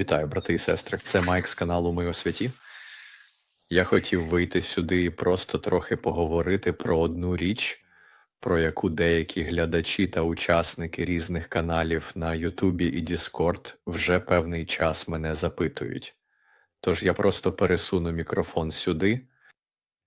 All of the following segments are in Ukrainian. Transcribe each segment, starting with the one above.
Вітаю, брати і сестри. Це Майк з каналу Ми у святі. Я хотів вийти сюди і просто трохи поговорити про одну річ, про яку деякі глядачі та учасники різних каналів на Ютубі і Діскорд вже певний час мене запитують. Тож я просто пересуну мікрофон сюди.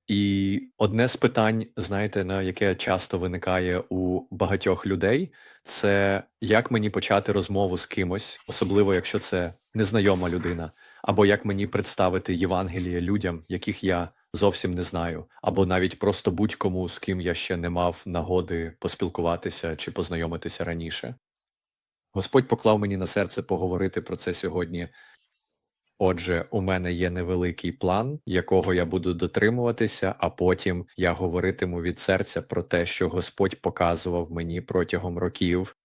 І одне з питань, знаєте, на яке часто виникає у багатьох людей, це як мені почати розмову з кимось, особливо якщо це незнайома людина, або як мені представити Євангеліє людям, яких я зовсім не знаю, або навіть просто будь-кому, з ким я ще не мав нагоди поспілкуватися чи познайомитися раніше. Господь поклав мені на серце поговорити про це сьогодні. Отже, у мене є невеликий план, якого я буду дотримуватися, а потім я говоритиму від серця про те, що Господь показував мені протягом років.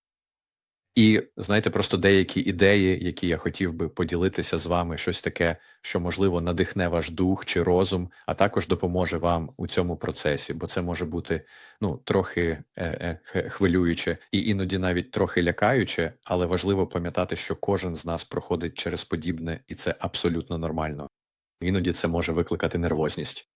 І знаєте, просто деякі ідеї, які я хотів би поділитися з вами, щось таке, що можливо надихне ваш дух чи розум, а також допоможе вам у цьому процесі, бо це може бути ну трохи е, е, хвилююче і іноді навіть трохи лякаюче, але важливо пам'ятати, що кожен з нас проходить через подібне, і це абсолютно нормально. Іноді це може викликати нервозність.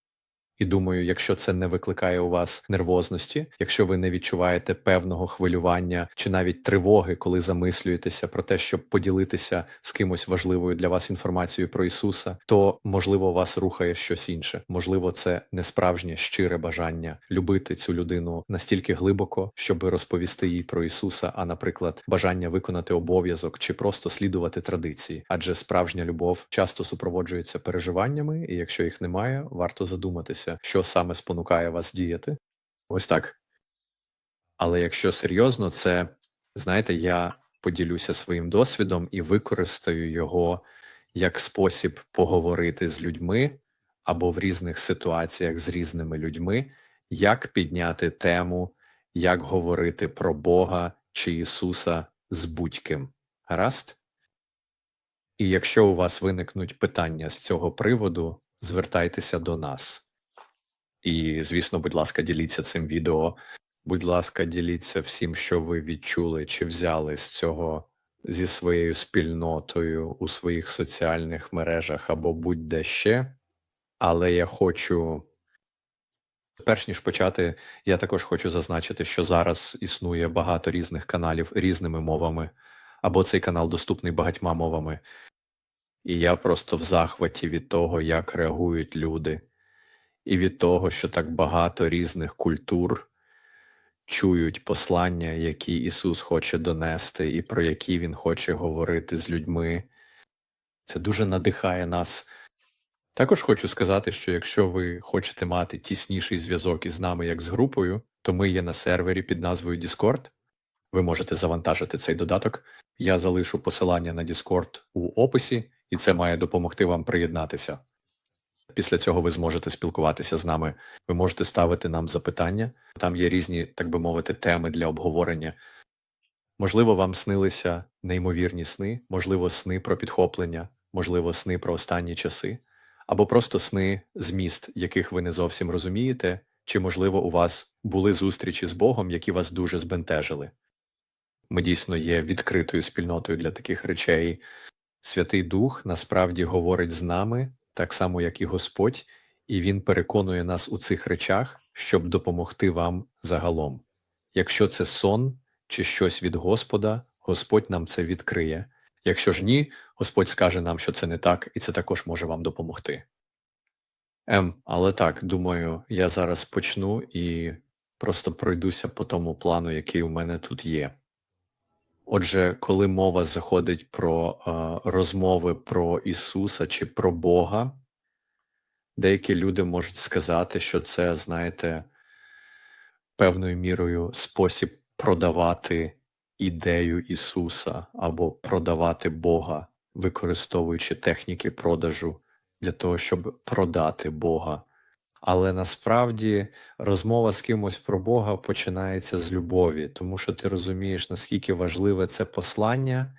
І думаю, якщо це не викликає у вас нервозності, якщо ви не відчуваєте певного хвилювання чи навіть тривоги, коли замислюєтеся про те, щоб поділитися з кимось важливою для вас інформацією про Ісуса, то можливо вас рухає щось інше. Можливо, це не справжнє щире бажання любити цю людину настільки глибоко, щоб розповісти їй про Ісуса, а, наприклад, бажання виконати обов'язок чи просто слідувати традиції. Адже справжня любов часто супроводжується переживаннями, і якщо їх немає, варто задуматися, що саме спонукає вас діяти. Ось так. Але якщо серйозно, це знаєте, я поділюся своїм досвідом і використаю його як спосіб поговорити з людьми або в різних ситуаціях з різними людьми, як підняти тему, як говорити про Бога чи Ісуса з будь-ким. Гаразд? І якщо у вас виникнуть питання з цього приводу, звертайтеся до нас. І, звісно, будь ласка, діліться цим відео. Будь ласка, діліться всім, що ви відчули чи взяли з цього зі своєю спільнотою у своїх соціальних мережах або будь-де ще. Але я хочу, перш ніж почати, я також хочу зазначити, що зараз існує багато різних каналів різними мовами, або цей канал доступний багатьма мовами. І я просто в захваті від того, як реагують люди, і від того, що так багато різних культур чують послання, які Ісус хоче донести, і про які Він хоче говорити з людьми. Це дуже надихає нас. Також хочу сказати, що якщо ви хочете мати тісніший зв'язок із нами як з групою, то ми є на сервері під назвою Discord. Ви можете завантажити цей додаток. Я залишу посилання на Discord у описі, і це має допомогти вам приєднатися. Після цього ви зможете спілкуватися з нами. Ви можете ставити нам запитання. Там є різні, так би мовити, теми для обговорення. Можливо, вам снилися неймовірні сни, можливо, сни про підхоплення, можливо, сни про останні часи, або просто сни зміст, яких ви не зовсім розумієте, чи, можливо, у вас були зустрічі з Богом, які вас дуже збентежили. Ми дійсно є відкритою спільнотою для таких речей. Святий Дух насправді говорить з нами, так само, як і Господь, і Він переконує нас у цих речах, щоб допомогти вам загалом. Якщо це сон чи щось від Господа, Господь нам це відкриє. Якщо ж ні, Господь скаже нам, що це не так, і це також може вам допомогти. Ем, але так, думаю, я зараз почну і просто пройдуся по тому плану, який у мене тут є. Отже, коли мова заходить про е, розмови про Ісуса чи про Бога, деякі люди можуть сказати, що це, знаєте, певною мірою спосіб продавати ідею Ісуса або продавати Бога, використовуючи техніки продажу для того, щоб продати Бога. Але насправді розмова з кимось про Бога починається з любові, тому що ти розумієш, наскільки важливе це послання,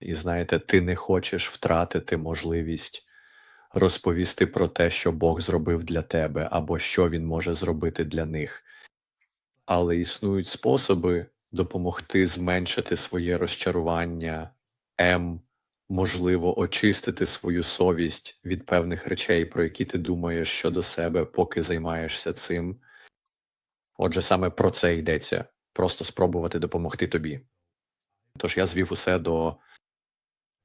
і знаєте, ти не хочеш втратити можливість розповісти про те, що Бог зробив для тебе, або що Він може зробити для них. Але існують способи допомогти зменшити своє розчарування, ем, можливо, очистити свою совість від певних речей, про які ти думаєш щодо себе, поки займаєшся цим. Отже, саме про це йдеться. Просто спробувати допомогти тобі. Тож я звів усе до,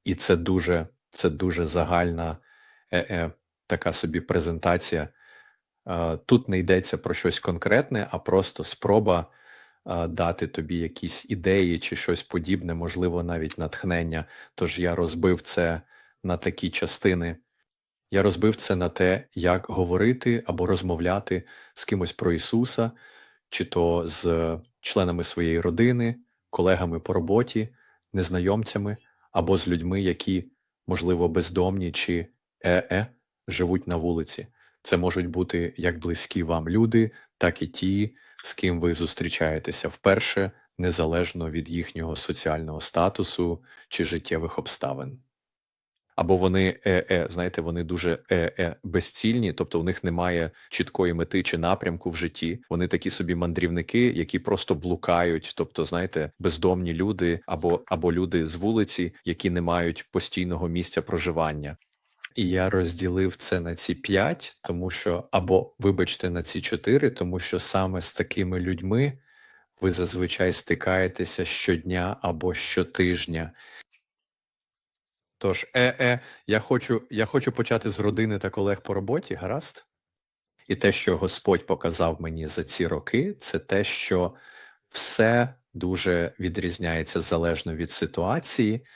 і це дуже, це дуже загальна е-е, така собі презентація. Е, Тут не йдеться про щось конкретне, а просто спроба е, дати тобі якісь ідеї чи щось подібне, можливо, навіть натхнення. Тож я розбив це на такі частини. Я розбив це на те, як говорити або розмовляти з кимось про Ісуса, чи то з членами своєї родини, колегами по роботі, незнайомцями, або з людьми, які, можливо, бездомні чи е-е живуть на вулиці. Це можуть бути як близькі вам люди, так і ті, з ким ви зустрічаєтеся вперше, незалежно від їхнього соціального статусу чи життєвих обставин. Або вони е-е, знаєте, вони дуже е-е безцільні, тобто у них немає чіткої мети чи напрямку в житті. Вони такі собі мандрівники, які просто блукають, тобто, знаєте, бездомні люди або, або люди з вулиці, які не мають постійного місця проживання. І я розділив це на ці п'ять, тому що, або, вибачте, на ці чотири, тому що саме з такими людьми ви зазвичай стикаєтеся щодня або щотижня. Тож, е-е, я хочу, я хочу почати з родини та колег по роботі, гаразд? І те, що Господь показав мені за ці роки, це те, що все дуже відрізняється залежно від ситуації,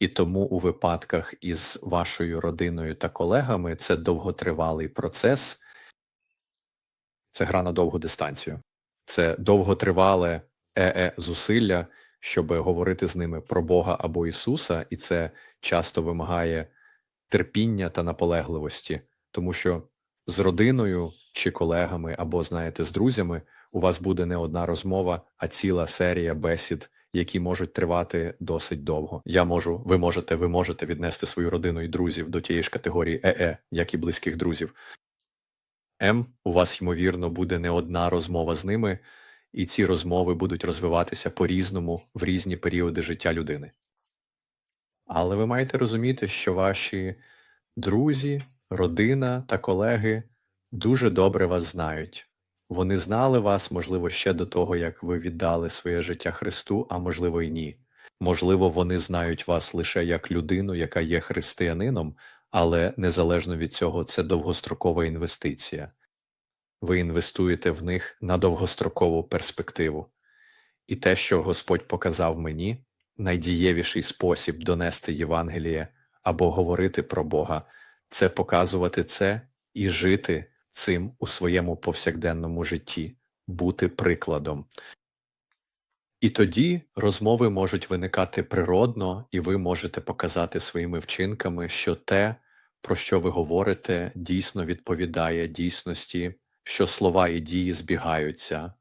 і тому у випадках із вашою родиною та колегами це довготривалий процес, це гра на довгу дистанцію, це довготривале е-е зусилля, щоб говорити з ними про Бога або Ісуса, і це часто вимагає терпіння та наполегливості, тому що з родиною чи колегами, або, знаєте, з друзями у вас буде не одна розмова, а ціла серія бесід, які можуть тривати досить довго. Я можу, ви можете, ви можете віднести свою родину і друзів до тієї ж категорії ЕЕ, як і близьких друзів. М, у вас, ймовірно, буде не одна розмова з ними, і ці розмови будуть розвиватися по-різному в різні періоди життя людини. Але ви маєте розуміти, що ваші друзі, родина та колеги дуже добре вас знають. Вони знали вас, можливо, ще до того, як ви віддали своє життя Христу, а можливо і ні. Можливо, вони знають вас лише як людину, яка є християнином, але незалежно від цього це довгострокова інвестиція. Ви інвестуєте в них на довгострокову перспективу. І те, що Господь показав мені, найдієвіший спосіб донести Євангеліє або говорити про Бога, це показувати це і жити цим у своєму повсякденному житті, бути прикладом. І тоді розмови можуть виникати природно, і ви можете показати своїми вчинками, що те, про що ви говорите, дійсно відповідає дійсності, що слова і дії збігаються.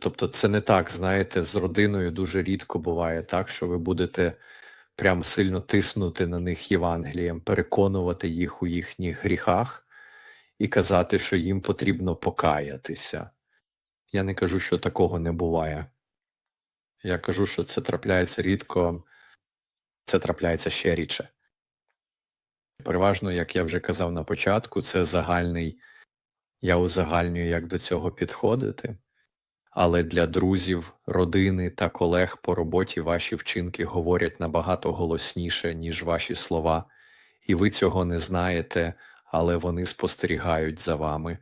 Тобто це не так, знаєте, з родиною дуже рідко буває так, що ви будете прям сильно тиснути на них Євангелієм, переконувати їх у їхніх гріхах і казати, що їм потрібно покаятися. Я не кажу, що такого не буває. Я кажу, що це трапляється рідко, це трапляється ще рідше. Переважно, як я вже казав на початку, це загальний, я узагальнюю, як до цього підходити але для друзів, родини та колег по роботі ваші вчинки говорять набагато голосніше, ніж ваші слова, і ви цього не знаєте, але вони спостерігають за вами.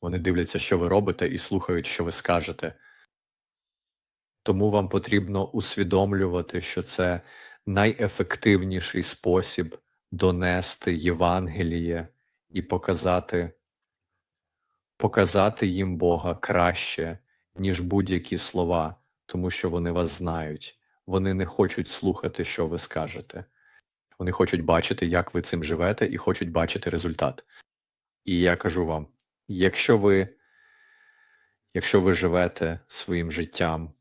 Вони дивляться, що ви робите, і слухають, що ви скажете. Тому вам потрібно усвідомлювати, що це найефективніший спосіб донести Євангеліє і показати показати їм Бога краще, ніж будь-які слова, тому що вони вас знають. Вони не хочуть слухати, що ви скажете. Вони хочуть бачити, як ви цим живете, і хочуть бачити результат. І я кажу вам: якщо ви, якщо ви живете своїм життям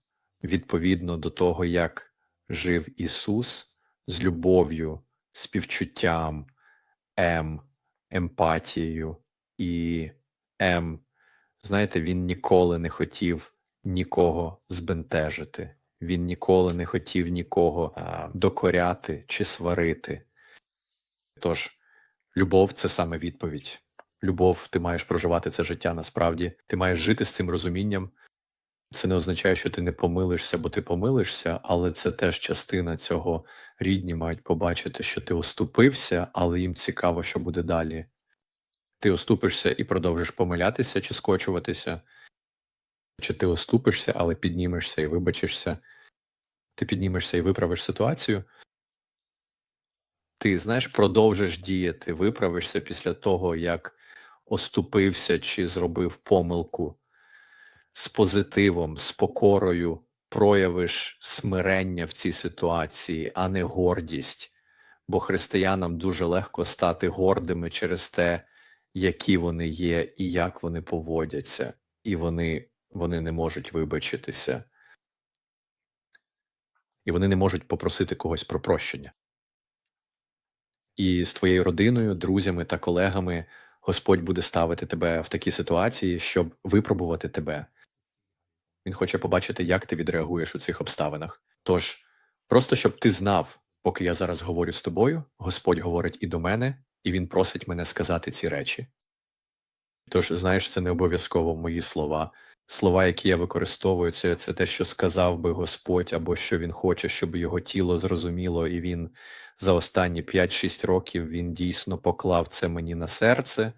відповідно до того, як жив Ісус з любов'ю, співчуттям, ем, емпатією і М. Знаєте, він ніколи не хотів нікого збентежити. Він ніколи не хотів нікого докоряти чи сварити. Тож, любов це саме відповідь. Любов, ти маєш проживати це життя насправді. Ти маєш жити з цим розумінням. Це не означає, що ти не помилишся, бо ти помилишся, але це теж частина цього. Рідні мають побачити, що ти оступився, але їм цікаво, що буде далі. Ти оступишся і продовжиш помилятися чи скочуватися, чи ти оступишся, але піднімешся і вибачишся. Ти піднімешся і виправиш ситуацію. Ти, знаєш, продовжиш діяти, виправишся після того, як оступився чи зробив помилку з позитивом, з покорою проявиш смирення в цій ситуації, а не гордість. Бо християнам дуже легко стати гордими через те, які вони є і як вони поводяться, і вони, вони не можуть вибачитися. І вони не можуть попросити когось про прощення. І з твоєю родиною, друзями та колегами Господь буде ставити тебе в такі ситуації, щоб випробувати тебе. Він хоче побачити, як ти відреагуєш у цих обставинах. Тож, просто щоб ти знав, поки я зараз говорю з тобою, Господь говорить і до мене, і Він просить мене сказати ці речі. Тож, знаєш, це не обов'язково мої слова. Слова, які я використовую, це, це те, що сказав би Господь, або що він хоче, щоб його тіло зрозуміло, і він за останні 5-6 років він дійсно поклав це мені на серце.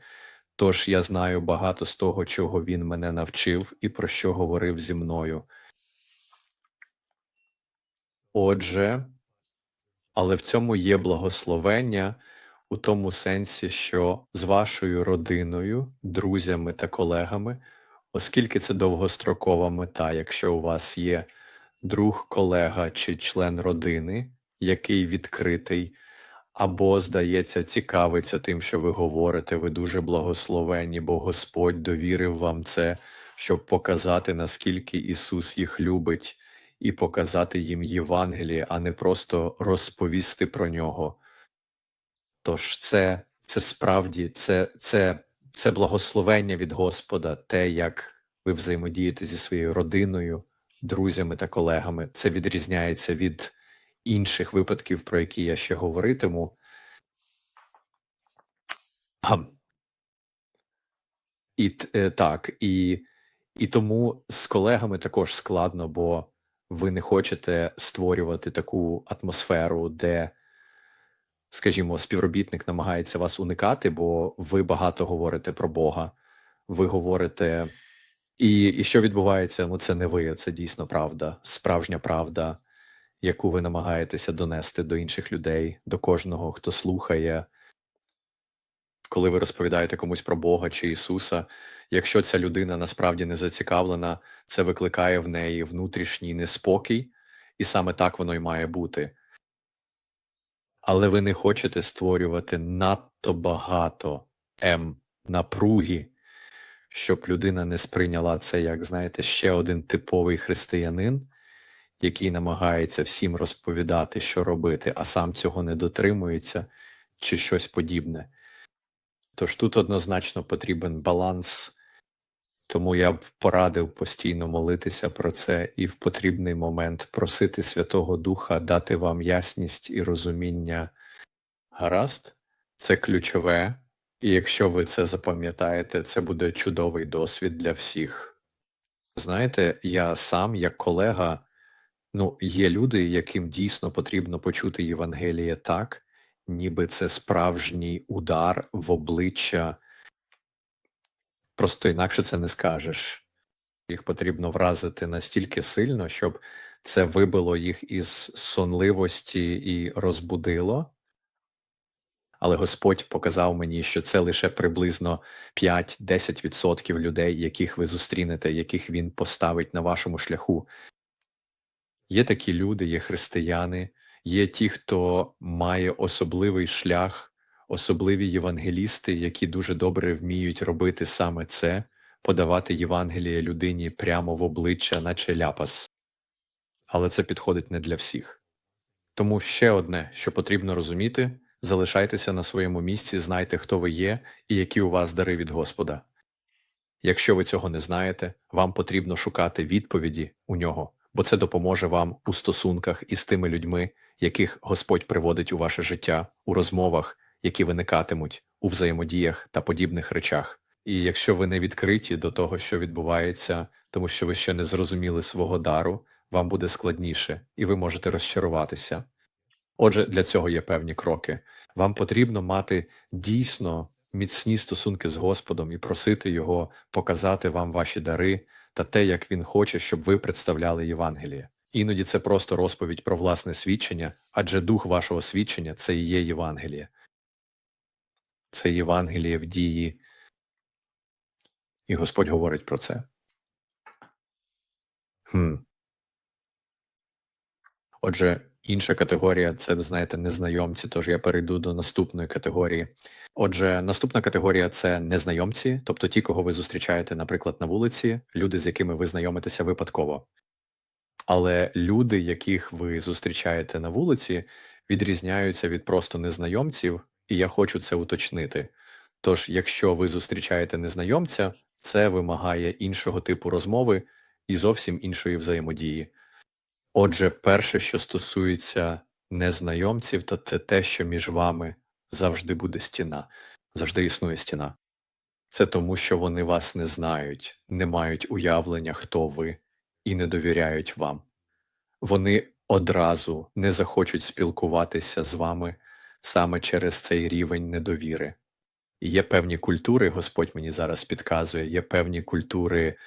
Тож я знаю багато з того, чого він мене навчив і про що говорив зі мною. Отже, але в цьому є благословення у тому сенсі, що з вашою родиною, друзями та колегами, оскільки це довгострокова мета, якщо у вас є друг, колега чи член родини, який відкритий або, здається, цікавиться тим, що ви говорите, ви дуже благословенні, бо Господь довірив вам це, щоб показати, наскільки Ісус їх любить, і показати їм Євангеліє, а не просто розповісти про нього. Тож це це справді це, це, це благословення від Господа, те, як ви взаємодієте зі своєю родиною, друзями та колегами. Це відрізняється від інших випадків, про які я ще говоритиму. І е, так, і, і тому з колегами також складно, бо ви не хочете створювати таку атмосферу, де, скажімо, співробітник намагається вас уникати, бо ви багато говорите про Бога, ви говорите. І і що відбувається? Ну, це не ви, це дійсно правда, справжня правда яку ви намагаєтеся донести до інших людей, до кожного, хто слухає. Коли ви розповідаєте комусь про Бога чи Ісуса, якщо ця людина насправді не зацікавлена, це викликає в неї внутрішній неспокій, і саме так воно й має бути. Але ви не хочете створювати надто багато ем напруги, щоб людина не сприйняла це як, знаєте, ще один типовий християнин, який намагається всім розповідати, що робити, а сам цього не дотримується, чи щось подібне. Тож тут однозначно потрібен баланс, тому я б порадив постійно молитися про це і в потрібний момент просити Святого Духа дати вам ясність і розуміння. Гаразд, це ключове, і якщо ви це запам'ятаєте, це буде чудовий досвід для всіх. Знаєте, я сам, як колега, Ну, є люди, яким дійсно потрібно почути Євангеліє так, ніби це справжній удар в обличчя. Просто інакше це не скажеш. Їх потрібно вразити настільки сильно, щоб це вибило їх із сонливості і розбудило. Але Господь показав мені, що це лише приблизно 5-10% людей, яких ви зустрінете, яких він поставить на вашому шляху. Є такі люди, є християни, є ті, хто має особливий шлях, особливі євангелісти, які дуже добре вміють робити саме це, подавати Євангеліє людині прямо в обличчя, наче ляпас. Але це підходить не для всіх. Тому ще одне, що потрібно розуміти, залишайтеся на своєму місці, знайте, хто ви є і які у вас дари від Господа. Якщо ви цього не знаєте, вам потрібно шукати відповіді у нього бо це допоможе вам у стосунках із тими людьми, яких Господь приводить у ваше життя, у розмовах, які виникатимуть у взаємодіях та подібних речах. І якщо ви не відкриті до того, що відбувається, тому що ви ще не зрозуміли свого дару, вам буде складніше, і ви можете розчаруватися. Отже, для цього є певні кроки. Вам потрібно мати дійсно міцні стосунки з Господом і просити Його показати вам ваші дари та те, як Він хоче, щоб ви представляли Євангеліє. Іноді це просто розповідь про власне свідчення, адже дух вашого свідчення це і є Євангеліє. Це Євангеліє в дії. І Господь говорить про це. Хм. Отже, інша категорія це, знаєте, незнайомці, тож я перейду до наступної категорії. Отже, наступна категорія це незнайомці, тобто ті, кого ви зустрічаєте, наприклад, на вулиці, люди, з якими ви знайомитеся випадково. Але люди, яких ви зустрічаєте на вулиці, відрізняються від просто незнайомців, і я хочу це уточнити. Тож, якщо ви зустрічаєте незнайомця, це вимагає іншого типу розмови і зовсім іншої взаємодії. Отже, перше, що стосується незнайомців, то це те, що між вами завжди буде стіна, завжди існує стіна. Це тому, що вони вас не знають, не мають уявлення, хто ви, і не довіряють вам. Вони одразу не захочуть спілкуватися з вами саме через цей рівень недовіри. І є певні культури, Господь мені зараз підказує, є певні культури